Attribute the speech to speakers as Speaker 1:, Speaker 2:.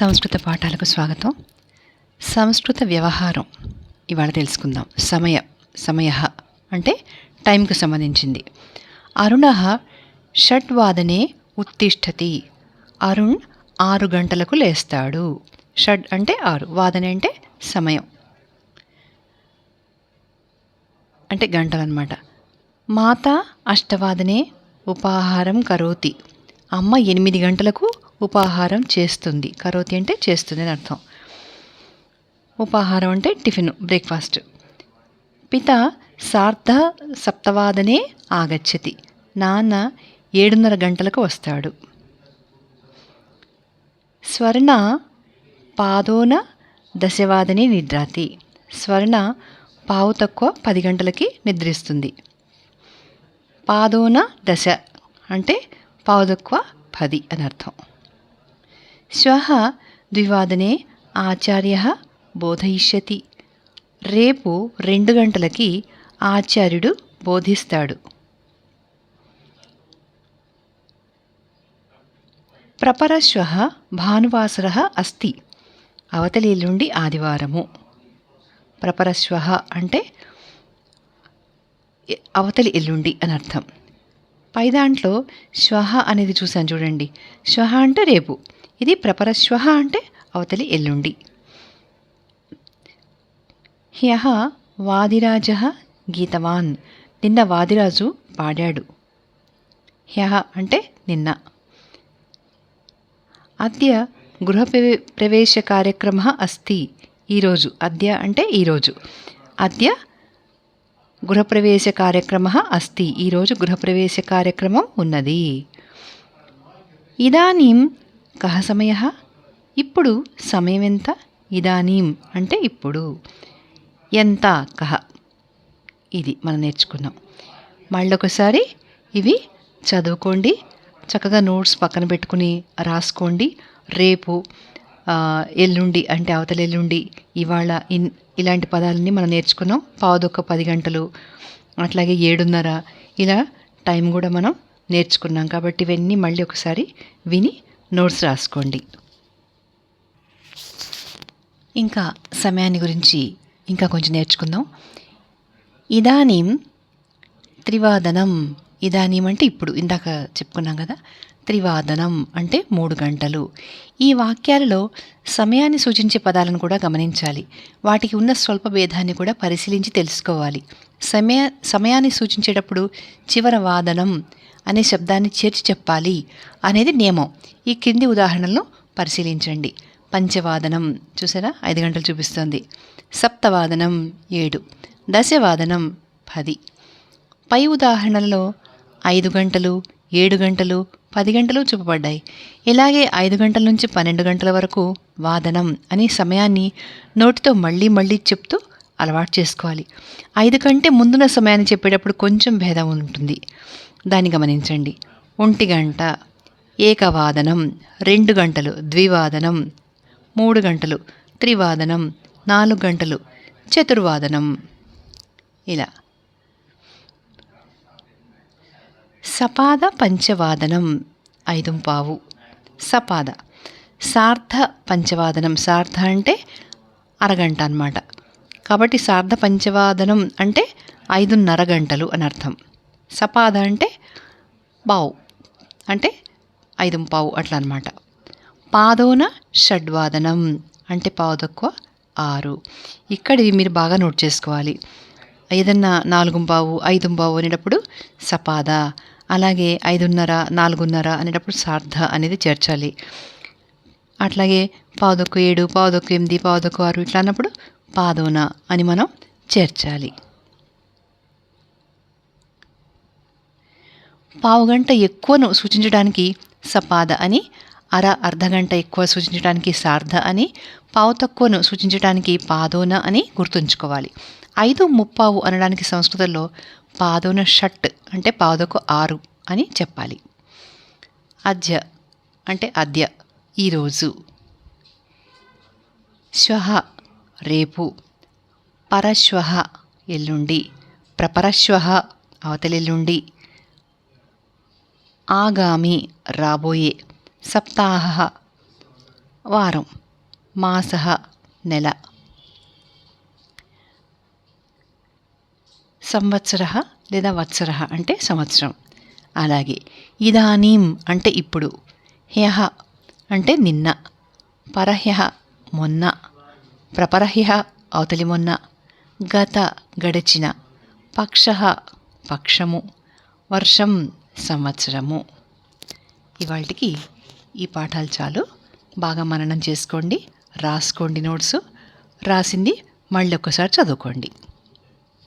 Speaker 1: సంస్కృత పాఠాలకు స్వాగతం. సంస్కృత వ్యవహారం ఇవాళ తెలుసుకుందాం. సమయ సమయ అంటే టైంకు సంబంధించింది. అరుణ షడ్వాదనే ఉత్తిష్టతి. అరుణ్ ఆరు గంటలకు లేస్తాడు. షడ్ అంటే ఆరు వాదనే అంటే సమయం. అంటే గంటలు అనమాట మాత అష్టవాదనే ఉపాహారం కరోతి. అమ్మ ఎనిమిది గంటలకు ఉపాహారం చేస్తుంది. కరోతి అంటే చేస్తుంది అని అర్థం. ఉపాహారం అంటే టిఫిన్ బ్రేక్ఫాస్ట్. పిత సార్ధ సప్తవాదనే ఆగచ్చతి. నాన్న ఏడున్నర గంటలకు వస్తాడు. స్వర్ణ పాదోన దశవాదనే నిద్రాతి. స్వర్ణ పావు తక్కువ పది గంటలకి నిద్రిస్తుంది. పాదోన దశ అంటే పావు తక్కువ పది అని అర్థం. శ్వః ద్వివాదనే ఆచార్య బోధయిష్యతి. రేపు రెండు గంటలకి ఆచార్యుడు బోధిస్తాడు. ప్రపరశ్వ భానువాసర అస్తి. అవతలి ఎల్లుండి ఆదివారము. ప్రపరశ్వ అంటే అవతలి ఎల్లుండి అని అర్థం. పై దాంట్లో శ్వహ అనేది చూసాను చూడండి. శ్వహ అంటే రేపు. ఇది ప్రపరశ్వ అంటే అవతలి ఎల్లుండి. హ్యహ వాదిరాజ గీతవాన్. నిన్న వాదిరాజు పాడాడు. హ్యహ అంటే నిన్న. అద్య గృహ ప్రవేశ కార్యక్రమ అస్తి ఈరోజు అద్య అంటే ఈరోజు అద్య గృహప్రవేశ కార్యక్రమ అస్తి. ఈరోజు గృహప్రవేశ కార్యక్రమం ఉన్నది. ఇదానీం కహ సమయ? ఇప్పుడు సమయం ఎంత? ఇదానీం అంటే ఇప్పుడు. ఎంత కహ? ఇది మనం నేర్చుకున్నాం. మళ్ళొకసారి ఇవి చదువుకోండి. చక్కగా నోట్స్ పక్కన పెట్టుకుని రాసుకోండి. రేపు ఎల్లుండి అంటే అవతల ఎల్లుండి ఇవాళ ఇన్ ఇలాంటి పదాలన్నీ మనం నేర్చుకున్నాం. పావుదొక్క పది గంటలు అట్లాగే ఏడున్నర ఇలా టైం కూడా మనం నేర్చుకున్నాం. కాబట్టి ఇవన్నీ మళ్ళీ ఒకసారి విని నోట్స్ రాసుకోండి. ఇంకా సమయాన్ని గురించి ఇంకా కొంచెం నేర్చుకుందాం. ఇదానీం త్రివాదనం. ఇదానీం అంటే ఇప్పుడు ఇందాక చెప్పుకున్నాం కదా. త్రివాదనం అంటే మూడు గంటలు. ఈ వాక్యాలలో సమయాన్ని సూచించే పదాలను కూడా గమనించాలి. వాటికి ఉన్న స్వల్ప భేదాన్ని కూడా పరిశీలించి తెలుసుకోవాలి. సమయ సమయాన్ని సూచించేటప్పుడు చివర వాదనం అనే శబ్దాన్ని చేర్చి చెప్పాలి అనేది నియమం. ఈ కింది ఉదాహరణలను పరిశీలించండి. పంచవాదనం. చూసారా? ఐదు గంటలు చూపిస్తుంది. సప్తవాదనం ఏడు. దశవాదనం పది. పై ఉదాహరణలో ఐదు గంటలు ఏడు గంటలు పది గంటలు చూపబడ్డాయి. ఇలాగే ఐదు గంటల నుంచి పన్నెండు గంటల వరకు వాదనం అనే సమయాన్ని నోటితో మళ్ళీ మళ్ళీ చెప్తూ అలవాటు చేసుకోవాలి. ఐదు కంటే ముందున్న సమయాన్ని చెప్పేటప్పుడు కొంచెం భేదం ఉంటుంది. దాన్ని గమనించండి. ఒంటి గంట ఏకవాదనం రెండు గంటలు ద్వివాదనం మూడు గంటలు త్రివాదనం నాలుగు గంటలు చతుర్వాదనం. ఇలా. సపాద పంచవాదనం ఐదు పావు. సపాద. సార్థ పంచవాదనం సార్థ అంటే అరగంట అన్నమాట. కాబట్టి సార్ధ పంచవాదనం అంటే ఐదున్నర గంటలు అని అర్థం. సపాద అంటే పావు అంటే ఐదు పావు అట్లా అనమాట పాదోన షడ్వాదనం. అంటే పావు తక్కువ ఆరు. ఇక్కడ ఇవి మీరు బాగా నోట్ చేసుకోవాలి. ఏదన్నా నాలుగు పావు ఐదు పావు అనేటప్పుడు సపాద. అలాగే ఐదున్నర నాలుగున్నర అనేటప్పుడు సార్ధ అనేది చేర్చాలి. అట్లాగే పావుదొక్కు ఏడు పావుదొక్కు ఎనిమిది పావుదొక్కు ఆరు ఇట్లా అన్నప్పుడు పాదోన అని మనం చేర్చాలి. పావుగంట ఎక్కువను సూచించడానికి సపాద అని అర అర్ధగంట ఎక్కువ సూచించడానికి సార్ధ అని పావు తక్కువను సూచించడానికి పాదోన అని గుర్తుంచుకోవాలి. ఐదు ముప్పావు అనడానికి సంస్కృతంలో పాదోన షట్ అంటే పావుదకు ఆరు అని చెప్పాలి. అద్య అంటే అద్య ఈరోజు. శ్వః రేపు. పరశ్వః ఎల్లుండి. ప్రపరశ్వః అవతలెల్లుండి. ఆగామి రాబోయే సప్తాహ వారం మాస నెల. సంవత్సర లేదా వత్సర అంటే సంవత్సరం. అలాగే ఇదానీం అంటే ఇప్పుడు హ్యహ అంటే నిన్న పరహ్య మొన్న ప్రపరహ్య అవతలి మొన్న గత గడిచిన పక్ష పక్షము వర్షం సంవత్సరము. ఇవాళకి ఈ పాఠాలు చాలు. బాగా మననం చేసుకోండి. రాసుకోండి నోట్స్. రాసింది మళ్ళీ ఒక్కసారి చదువుకోండి.